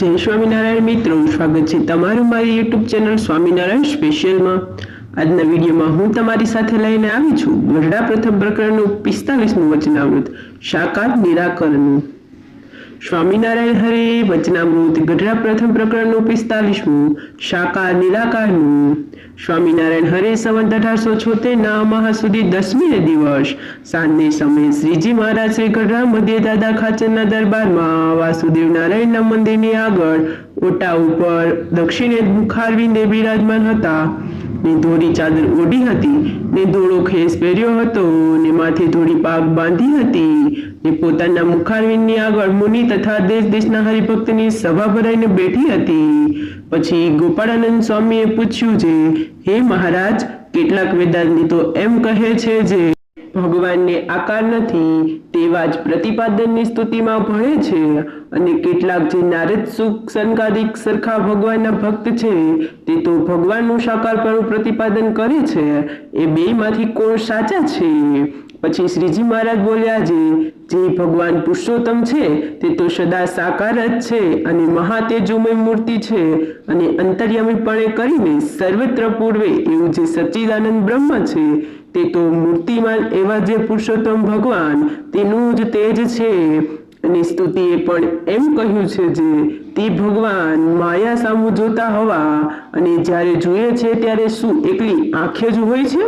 જય સ્વામિનારાયણ મિત્રો, સ્વાગત છે તમારું મારી યુટ્યુબ ચેનલ સ્વામિનારાયણ સ્પેશિયલમાં. આજના વિડીયોમાં હું તમારી સાથે લઈને આવી છું. ગઢડા પ્રથમ પ્રકરણનું પિસ્તાલીસમું વચનામૃત સાકાર નિરાકરણનું. સ્વામિનારાયણ હરે, વચનામૃત, ગઢડા પ્રથમ પ્રકરણનું પિસ્તાલીસમું, શાકાર નિરાકારનું. સ્વામિનારાયણ હરે, સંવંત અઢારસો છોતેર, ના મહા સુધી દસમીને દિવસ. સાંજને સમયે શ્રીજી મહારાજ શ્રી ગઢડા મધ્ય દાદા ખાચરના દરબારમાં વાસુદેવ નારાયણના મંદિરની આગળ ઓટા ઉપર દક્ષિણે મુખારવીને બિરાજમાન હતા. ને ધોળી ચાદર ઓઢી હતી, ને ધોળો ખેસ પહેર્યો હતો, ને માથે ધોળી પાગ બાંધી હતી, ને પોતાના મુખારવીની આગળ મુનિ તથા દેશ દેશના હરિભક્તની સભા ભરાઈને બેઠી હતી. પછી ગોપાળાનંદ સ્વામીએ પૂછ્યું છે, હે મહારાજ, કેટલાક વેદાંતિ તો એમ કહે છે જે ભગવાનને આકાર નથી, તેવા જ પ્રતિપાદનની સ્તુતિમાં ભળે છે અને કેટલાક જે નારદ સુખ સંકાદિક સરખા ભગવાનના ભક્ત છે, તે તો ભગવાનનું સાકારપણું પ્રતિપાદન કરે છે. એ બેમાંથી કોણ સાચા છે? પછી શ્રીજી મહારાજ બોલ્યા, જે જે ભગવાન પુરુષોત્તમ છે, તે તો સદા સાકાર જ છે અને મહાતેજોમય મૂર્તિ છે અને અંતર્યામીપણે કરીને સર્વત્ર પૂર્વે એવું જે સચ્ચિદાનંદ બ્રહ્મ છે, તે તો મૂર્તિમાન એવા જે પુરુષોત્તમ ભગવાન, તેનું જ તેજ છે. અને સ્તુતિએ પણ એમ કહ્યું છે જે, તે ભગવાન માયા સામું જોતા હવા અને જ્યારે જુએ છે ત્યારે શું એકલી આંખે જ હોય છે?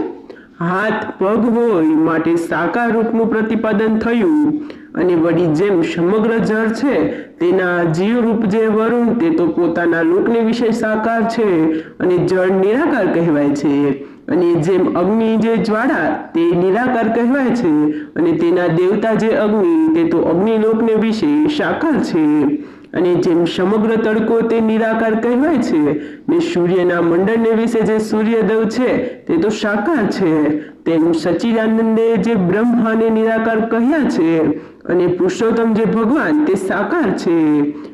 હાથ પગ હોય માટે સાકાર રૂપનું પ્રતિપાદન થયું. અને વળી જેમ સમગ્ર જળ છે, તેના જીવ રૂપ જે વરુણ, તે તો પોતાના લોકને વિશે સાકાર છે અને જળ નિરાકાર કહેવાય છે. અને જેમ અગ્નિ જે જ્વાળા, તે નિરાકાર કહેવાય છે. અને તેના દેવતા જે અગ્નિ, તે તો અગ્નિ લોકને વિશે સાકાર છે. અને જેમ સમગ્ર તડકો તે નિરાકાર કહેવાય છે, ને સૂર્યના મંડળને વિશે જે સૂર્યદેવ છે, તે તો સાકાર છે. તેમ સચ્ચિદાનંદે જે બ્રહ્માને નિરાકાર કહ્યા છે, અને પુરુષોત્તમ જે ભગવાન તે સાકાર છે.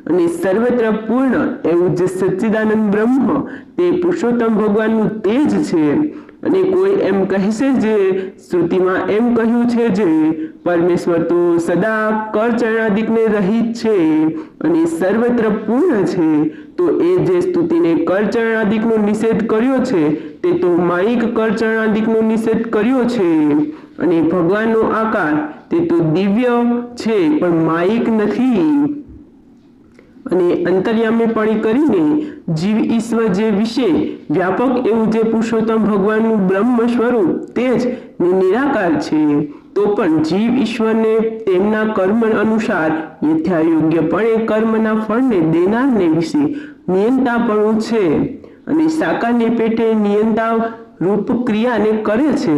અને સર્વત્ર પૂર્ણ એવું જે સચ્ચિદાનંદ બ્રહ્મ, તે પુરુષોત્તમ ભગવાનનું તેજ છે. અને કોઈ એમ કહેશે જે શ્રુતિમાં એમ કહ્યું છે જે, પરમેશ્વર તો સદા કરચરણાદિકને રહિત છે અને સર્વત્ર પૂર્ણ છે, તો એ જે સ્તુતિને કરચરણાદિકનો નિષેધ કર્યો છે, તે તો માયિક કરચરણાદિકનો નિષેધ કર્યો છે. અને ભગવાનનો આકાર, તે તો દિવ્ય છે, પણ માયિક નથી. અને અંતર્યામીપણી કરીને જીવ ઈશ્વર જે વિશે વ્યાપક એવું જે પુરુષોત્તમ ભગવાનનું બ્રહ્મ સ્વરૂપ તે જ નિરાકાર છે, તો પણ જીવ ઈશ્વરને તેમના કર્મ અનુસાર યથાયોગ્યપણે કર્મના ફળને દેનારને વિશે નિયંતાપણું છે અને સાકારની પેટે નિયંતા રૂપ ક્રિયાને કરે છે.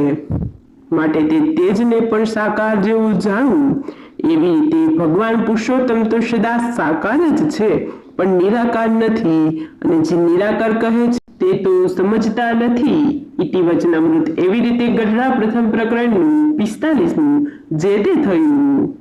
માટે તે તેજને પણ સાકાર જેવું જાણવું એવી રીતે ભગવાન પુરુષોત્તમ તો સદા સાકાર જ છે, પણ નિરાકાર નથી. અને જે નિરાકાર કહે છે, તે તો સમજતા નથી. ઇતિ વચનામૃત એવી રીતે ગઢડા પ્રથમ પ્રકરણનું પિસ્તાલીસમું જે તે થયું.